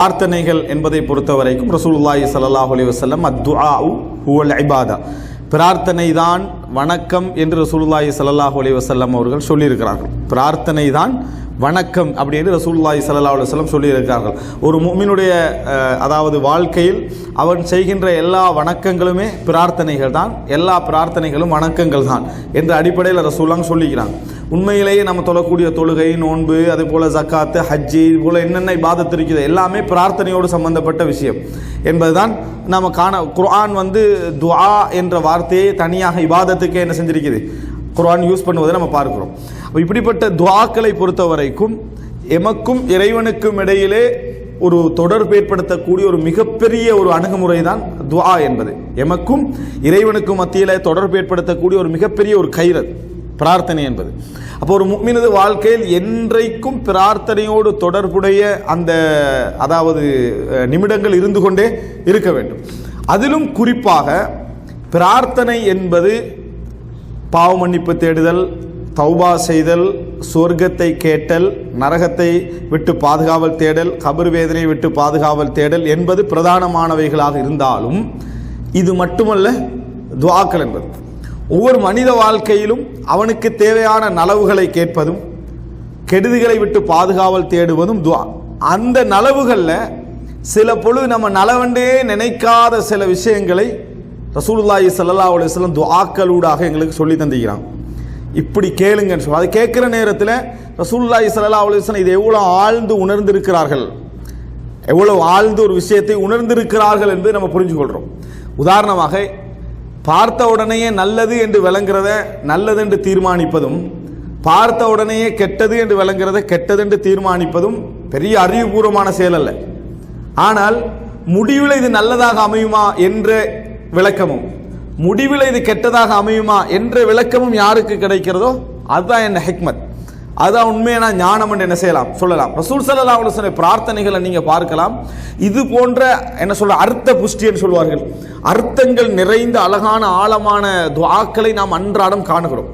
பிரார்த்தனைகள் என்பதை பொறுத்த வரைக்கும் ரசூலுல்லாஹி ஸல்லல்லாஹு அலைஹி வஸல்லம் அத்துஆஉ ஹுவல் இபாதா. பிரார்த்தனை தான் வணக்கம் என்று ரசூலுல்லாஹி ஸல்லல்லாஹு அலைஹி வஸல்லம் அவர்கள் சொல்லியிருக்கிறார்கள். பிரார்த்தனை தான் வணக்கம் அப்படின்னு ரசூல்லாய் சல்லா அலைஹி வஸல்லம் சொல்லியிருக்கார்கள் ஒரு முஃமினுடைய அதாவது வாழ்க்கையில் அவன் செய்கின்ற எல்லா வணக்கங்களுமே பிரார்த்தனைகள் தான். எல்லா பிரார்த்தனைகளும் வணக்கங்கள் தான் என்ற அடிப்படையில் ரசூலாங்க சொல்லிக்கிறாங்க. உண்மையிலேயே நம்ம தொழக்கூடிய தொழுகை நோன்பு அதே போல் ஜக்காத்து ஹஜ்ஜி இது போல் என்னென்ன பாதத்து இருக்குது எல்லாமே பிரார்த்தனையோடு சம்பந்தப்பட்ட விஷயம் என்பதுதான் நம்ம காண குர்ஆன் வந்து துஆ என்ற வார்த்தையை தனியாக இபாதத்துக்கே என்ன செஞ்சிருக்குது? குரான் யூஸ் பண்ணுவதை நம்ம பார்க்கிறோம். இப்படிப்பட்ட துவாக்களை பொறுத்த வரைக்கும் எமக்கும் இறைவனுக்கும் இடையிலே ஒரு தொடர்பு ஏற்படுத்தக்கூடிய ஒரு மிகப்பெரிய ஒரு அணுகுமுறை தான் துவா என்பது. எமக்கும் இறைவனுக்கும் மத்தியில் தொடர்பு ஏற்படுத்தக்கூடிய ஒரு மிகப்பெரிய ஒரு கைரத் பிரார்த்தனை என்பது. அப்போ ஒரு முக்மினது வாழ்க்கையில் என்றைக்கும் பிரார்த்தனையோடு தொடர்புடைய அந்த அதாவது நிமிடங்கள் இருந்து கொண்டே இருக்க வேண்டும். அதிலும் குறிப்பாக பிரார்த்தனை என்பது பாவ மன்னிப்பு தேடுதல் தௌபா செய்தல் சொர்க்கத்தை கேட்டல் நரகத்தை விட்டு பாதுகாவல் தேடல் கபர் வேதனை விட்டு பாதுகாவல் தேடல் என்பது பிரதானமானவைகளாக இருந்தாலும் இது மட்டுமல்ல துவாக்கள் என்பது. ஒவ்வொரு மனித வாழ்க்கையிலும் அவனுக்கு தேவையான நலவுகளை கேட்பதும் கெடுதிகளை விட்டு பாதுகாவல் தேடுவதும் துவா. அந்த நலவுகளில் சில பொழுது நம்ம நலவண்டே நினைக்காத சில விஷயங்களை ரசூலுல்லாஹி சல்லா அலைஹி துஆக்களூடாக எங்களுக்கு சொல்லி தந்திக்கிறான் இப்படி கேளுங்கன்னு சொல்லி அதை கேட்குற நேரத்தில் ரசூலுல்லாஹி சல்லா அலைஹி இதை எவ்வளோ ஆழ்ந்து உணர்ந்திருக்கிறார்கள்? எவ்வளவு ஆழ்ந்து ஒரு விஷயத்தை உணர்ந்திருக்கிறார்கள் என்று நம்ம புரிஞ்சுக்கொள்கிறோம் உதாரணமாக பார்த்த உடனேயே நல்லது என்று விளங்குறத நல்லது என்று தீர்மானிப்பதும் பார்த்த உடனேயே கெட்டது என்று விளங்குறத கெட்டது என்று தீர்மானிப்பதும் பெரிய அறிவுபூர்வமான செயல் அல்ல. ஆனால் முடிவில் இது நல்லதாக அமையுமா என்ற விளக்கமும். முடிவில் இது கெட்டதாக அமையுமா என்ற விளக்கமும் யாருக்கு கிடைக்கிறதோ அதுதான் என்ன ஹெக்மத். அதான் உண்மையான ஞானம் என்று என்ன செய்யலாம் சொல்லலாம். ரசூல் சல்லா அலுவலி பிரார்த்தனைகளை நீங்கள் பார்க்கலாம். இது போன்ற என்ன சொல்ற அர்த்த புஷ்டின்னு சொல்வார்கள். அர்த்தங்கள் நிறைந்த அழகான ஆழமான துவாக்களை நாம் அன்றாடம் காணுகிறோம்.